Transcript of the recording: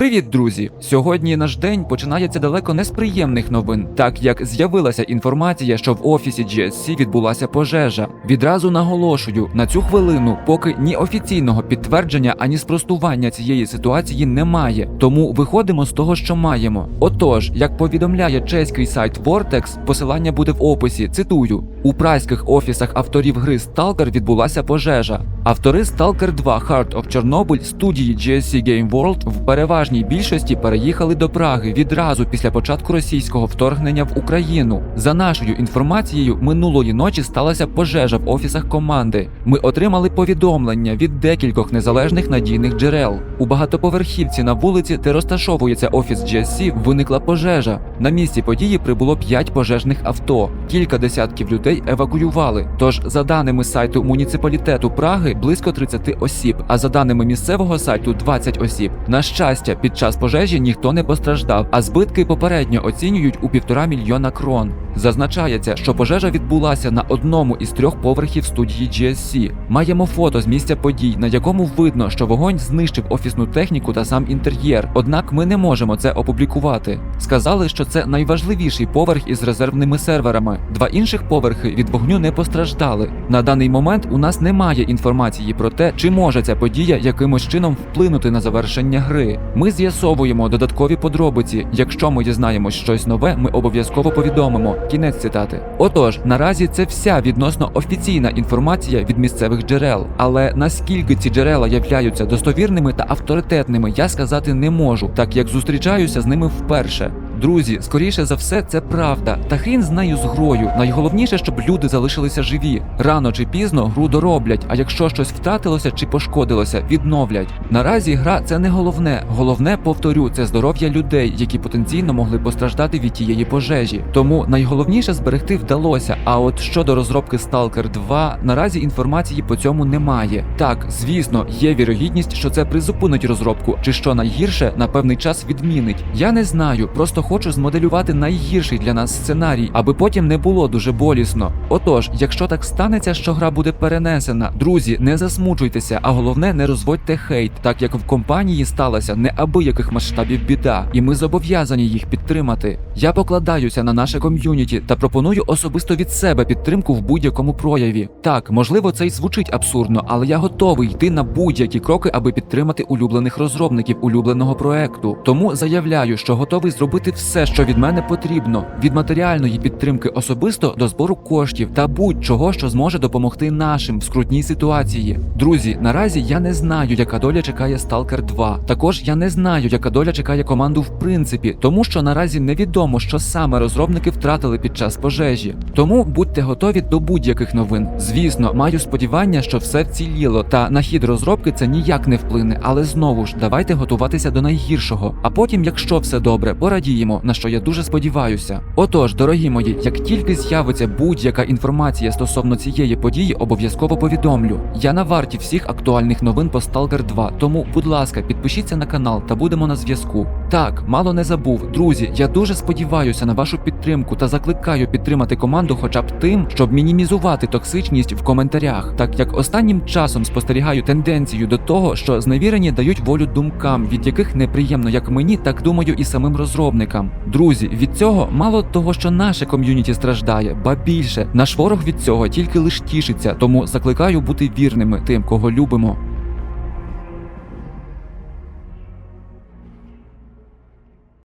Привіт, друзі! Сьогодні наш день починається далеко не з приємних новин, так як з'явилася інформація, що в офісі GSC відбулася пожежа. Відразу наголошую на цю хвилину, поки ні офіційного підтвердження, ані спростування цієї ситуації немає. Тому виходимо з того, що маємо. Отож, як повідомляє чеський сайт Vortex, посилання буде в описі. Цитую: у прайських офісах авторів гри Stalker відбулася пожежа. Автори Stalker 2 Heart of Chernobyl студії GSC Game World в переважній більшості переїхали до Праги відразу після початку російського вторгнення в Україну. За нашою інформацією, минулої ночі сталася пожежа в офісах команди. Ми отримали повідомлення від декількох незалежних надійних джерел. У багатоповерхівці на вулиці, де розташовується офіс GSC, виникла пожежа. На місці події прибуло 5 пожежних авто. Кілька десятків людей евакуювали. Тож, за даними сайту муніципалітету Праги, близько 30 осіб, а за даними місцевого сайту 20 осіб. На щастя, під час пожежі ніхто не постраждав, а збитки попередньо оцінюють у півтора мільйона крон. Зазначається, що пожежа відбулася на одному із трьох поверхів студії GSC. Маємо фото з місця подій, на якому видно, що вогонь знищив офісну техніку та сам інтер'єр. Однак ми не можемо це опублікувати. Сказали, що це найважливіший поверх із резервними серверами. Два інших поверхи від вогню не постраждали. На даний момент у нас немає інформації про те, чи може ця подія якимось чином вплинути на завершення гри. Ми з'ясовуємо додаткові подробиці. Якщо ми дізнаємось щось нове, ми обов'язково повідомимо. Кінець цитати. Отож, наразі це вся відносно офіційна інформація від місцевих джерел. Але наскільки ці джерела являються достовірними та авторитетними, я сказати не можу, так як зустрічаюся з ними вперше. Друзі, скоріше за все, це правда. Та хрін з нею з грою. Найголовніше, щоб люди залишилися живі. Рано чи пізно гру дороблять, а якщо щось втратилося чи пошкодилося, відновлять. Наразі гра це не головне. Головне, повторю, це здоров'я людей, які потенційно могли постраждати від тієї пожежі. Тому найголовніше зберегти вдалося. А от щодо розробки Stalker 2, наразі інформації по цьому немає. Так, звісно, є вірогідність, що це призупинить розробку, чи що найгірше на певний час відмінить. Я не знаю, просто хочу змоделювати найгірший для нас сценарій, аби потім не було дуже болісно. Отож, якщо так станеться, що гра буде перенесена, друзі, не засмучуйтеся, а головне, не розводьте хейт, так як в компанії сталося неабияких масштабів біда, і ми зобов'язані їх підтримати. Я покладаюся на наше ком'юніті та пропоную особисто від себе підтримку в будь-якому прояві. Так, можливо, це й звучить абсурдно, але я готовий йти на будь-які кроки, аби підтримати улюблених розробників улюбленого проекту. Тому заявляю, що готовий зробити все, що від мене потрібно, від матеріальної підтримки особисто до збору коштів та будь-чого, що зможе допомогти нашим в скрутній ситуації. Друзі, наразі я не знаю, яка доля чекає Stalker 2. Також я не знаю, яка доля чекає команду в принципі, тому що наразі невідомо, що саме розробники втратили під час пожежі. Тому будьте готові до будь-яких новин. Звісно, маю сподівання, що все вціліло, та на хід розробки це ніяк не вплине. Але знову ж давайте готуватися до найгіршого. А потім, якщо все добре, порадіємо, на що я дуже сподіваюся. Отож, дорогі мої, як тільки з'явиться будь-яка інформація стосовно цієї події, обов'язково повідомлю. Я на варті всіх актуальних новин по Stalker 2, тому, будь ласка, підпишіться на канал та будемо на зв'язку. Так, мало не забув, друзі. Я дуже сподіваюся на вашу підтримку та закликаю підтримати команду, хоча б тим, щоб мінімізувати токсичність в коментарях, так як останнім часом спостерігаю тенденцію до того, що зневірені дають волю думкам, від яких неприємно як мені, так думаю і самим розробникам. Друзі, від цього мало того, що наше ком'юніті страждає, ба більше наш ворог від цього тільки лиш тішиться, тому закликаю бути вірними тим, кого любимо.